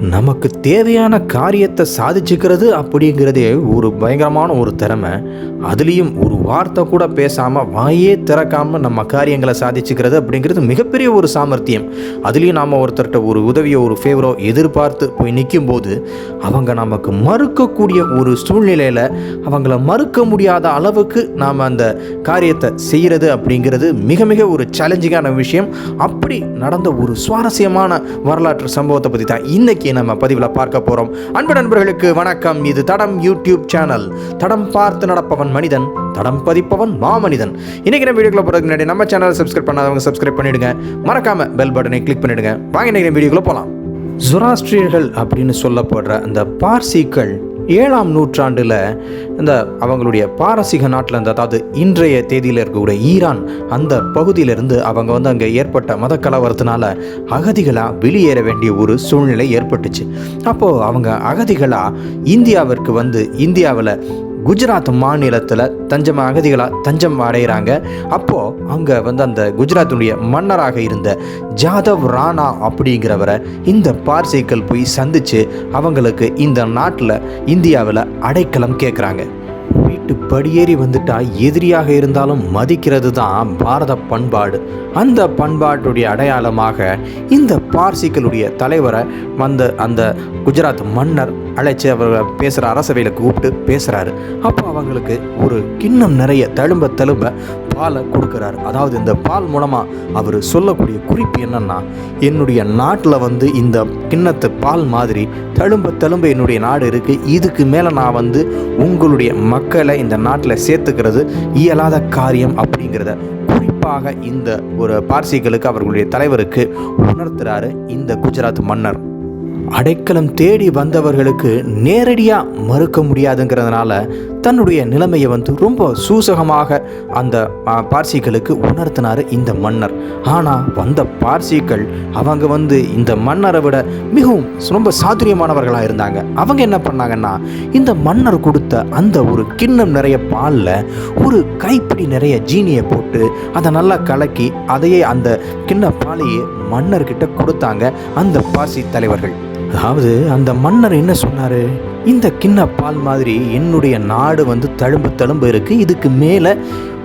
நமக்கு தேவையான காரியத்தை சாதிச்சுக்கிறது அப்படிங்கிறதே ஒரு பயங்கரமான ஒரு திறமை. அதுலேயும் ஒரு வார்த்தை கூட பேசாமல் வாயே திறக்காமல் நம்ம காரியங்களை சாதிச்சுக்கிறது அப்படிங்கிறது மிகப்பெரிய ஒரு சாமர்த்தியம். அதுலேயும் நாம் ஒருத்தர்கிட்ட ஒரு உதவியோ ஒரு ஃபேவரோ எதிர்பார்த்து போய் நிற்கும் போது அவங்க நமக்கு மறுக்கக்கூடிய ஒரு சூழ்நிலையில் அவங்கள மறுக்க முடியாத அளவுக்கு நாம் அந்த காரியத்தை செய்கிறது அப்படிங்கிறது மிக மிக ஒரு சேலஞ்சிங்கான விஷயம். அப்படி நடந்த ஒரு சுவாரஸ்யமான வரலாற்று சம்பவத்தை பற்றி தான் இன்றைக்கி இன்னைக்கு நம்ம பதிவில் பார்க்க போகிறோம் அன்பு நண்பர்களுக்கு வணக்கம். இது தடம் யூடியூப் சேனல். தடம் பார்த்து நடப்பவன் மனிதன் தடம் பதிப்பவன் மாமனிதன். இன்றைக்கி நம்ம வீடியோக்குள்ள போகிறதுக்கு முன்னாடி நம்ம சேனலை சப்ஸ்கிரைப் பண்ணாதவங்க சப்ஸ்கிரைப் பண்ணிடுங்க. மறக்காம பெல் பட்டனை கிளிக் பண்ணிடுங்க. வாங்க இன்னைக்கு நம்ம போகலாம் ஜுராஸ்ட்ரியர்கள் அப்படின்னு சொல்லப்படுற அந்த பார்சிகள் ஏழாம் நூற்றாண்டில் இந்த அவங்களுடைய பாரசீக நாட்டில் இருந்து அதாவது இன்றைய தேதியில் இருக்கக்கூடிய ஈரான் அந்த பகுதியிலிருந்து அவங்க வந்து அங்கே ஏற்பட்ட மத கலவரத்தினால அகதிகளாக வெளியேற வேண்டிய ஒரு சூழ்நிலை ஏற்பட்டுச்சு. அப்போது அவங்க அகதிகளாக இந்தியாவிற்கு வந்து இந்தியாவில் குஜராத் மாநிலத்தில் தஞ்சம் அகதிகளாக தஞ்சம் அடைகிறாங்க அப்போது அங்கே வந்து அந்த குஜராத்தினுடைய மன்னராக இருந்த ஜாதவ் ராணா அப்படிங்கிறவரை இந்த பார்சைக்கள் போய் சந்தித்து அவங்களுக்கு இந்த நாட்டில் இந்தியாவில் அடைக்கலம் கேட்குறாங்க வீட்டு படியேறி வந்துட்டா எதிரியாக இருந்தாலும் மதிக்கிறது தான் பாரத பண்பாடு. அந்த பண்பாட்டுடைய அடையாளமாக இந்த பார்சிகளுடைய தலைவரை வந்த அந்த குஜராத் மன்னர் அழைச்சி அவர் பேசுகிற அரசவையில் கூப்பிட்டு பேசுகிறாரு அப்போ அவங்களுக்கு ஒரு கிண்ணம் நிறைய தழும்ப தழும்ப பாலை கொடுக்குறாரு. அதாவது இந்த பால் மூலமாக அவர் சொல்லக்கூடிய குறிப்பு என்னன்னா என்னுடைய நாட்டில் வந்து இந்த கிண்ணத்து பால் மாதிரி தழும்ப தழும்ப என்னுடைய நாடு இருக்குது இதுக்கு மேலே நான் வந்து உங்களுடைய மக்களை இந்த நாட்டில் சேர்த்துக்கிறது இயலாத காரியம் அப்படிங்கிறத குறிப்பாக இந்த ஒரு பார்சிகளுக்கு அவர்களுடைய தலைவருக்கு உணர்த்துறாரு இந்த குஜராத் மன்னர். அடைக்கலம் தேடி வந்தவர்களுக்கு நேரடியாக மறுக்க முடியாதுங்கிறதுனால தன்னுடைய நிலைமையை வந்து ரொம்ப சூசகமாக அந்த பார்சிகளுக்கு உணர்த்தினார் இந்த மன்னர். ஆனால் வந்த பார்சிகள் அவங்க வந்து இந்த மன்னரை விட மிகவும் ரொம்ப சாதுரியமானவர்களாக இருந்தாங்க. அவங்க என்ன பண்ணாங்கன்னா இந்த மன்னர் கொடுத்த அந்த ஒரு கிண்ணம் நிறைய பாலில் ஒரு கைப்பிடி நிறைய ஜீனியை போட்டு அதை நல்லா கலக்கி அதையே அந்த கிண்ண பாலையே மன்னர்கிட்ட கொடுத்தாங்க அந்த பார்சி தலைவர்கள். அதாவது அந்த மன்னர் என்ன சொன்னார்? இந்த கிண்ண பால் மாதிரி என்னுடைய நாடு வந்து தழும்பு தழும்பு இருக்குது இதுக்கு மேலே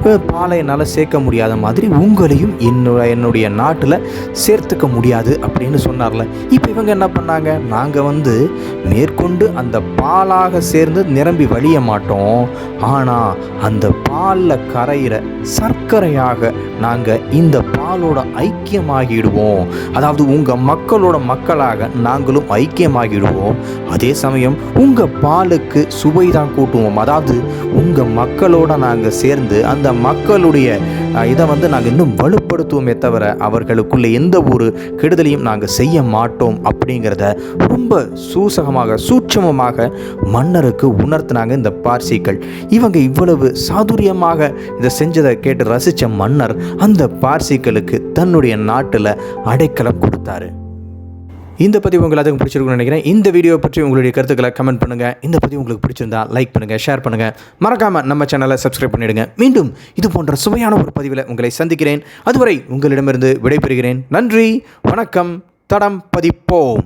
பாலை என்னால் சேர்க்க முடியாத மாதிரி உங்களையும் என்னோட என்னுடைய நாட்டில் சேர்த்துக்க முடியாது அப்படின்னு சொன்னார்ல. இப்போ இவங்க என்ன பண்ணாங்க? நாங்கள் வந்து மேற்கொண்டு அந்த பாலாக சேர்ந்து நிரம்பி வழிய மாட்டோம். ஆனால் அந்த பாலில் கரையிற சர்க்கரையாக நாங்கள் இந்த பாலோட ஐக்கியமாகிடுவோம். அதாவது உங்கள் மக்களோட மக்களாக நாங்களும் ஐக்கியமாகிடுவோம். அதே சமயம் உங்கள் பாலுக்கு சுவை தான் கூட்டுவோம். அதாவது உங்கள் மக்களோட நாங்கள் சேர்ந்து அந்த அந்த மக்களுடைய இதை வந்து நாங்கள் இன்னும் வலுப்படுத்துவோமே தவிர அவர்களுக்குள்ளே எந்த ஒரு கெடுதலையும் நாங்கள் செய்ய மாட்டோம் அப்படிங்கிறத ரொம்ப சூசகமாக சூட்சமமாக மன்னருக்கு உணர்த்தினாங்க இந்த பார்சிகள் இவங்க இவ்வளவு சாதுரியமாக இதை செஞ்சதை கேட்டு ரசித்த மன்னர் அந்த பார்சிகளுக்கு தன்னுடைய நாட்டில் அடைக்கலம் கொடுத்தாரு. இந்த பதிவு உங்களுக்கு அதுக்கு பிடிச்சிருக்கும்னு நினைக்கிறேன். இந்த வீடியோ பற்றி உங்களுடைய கருத்துக்களை கமெண்ட் பண்ணுங்கள் இந்த பதிவு உங்களுக்கு பிடிச்சிருந்தா லைக் பண்ணுங்கள் ஷேர் பண்ணுங்கள் மறக்காமல் நம்ம சேனலை சப்ஸ்கிரைப் பண்ணிடுங்க. மீண்டும் இது போன்ற சுவையான ஒரு பதிவில் உங்களை சந்திக்கிறேன். அதுவரை உங்களிடமிருந்து விடைபெறுகிறேன். நன்றி வணக்கம் தடம் பதிப்போம்.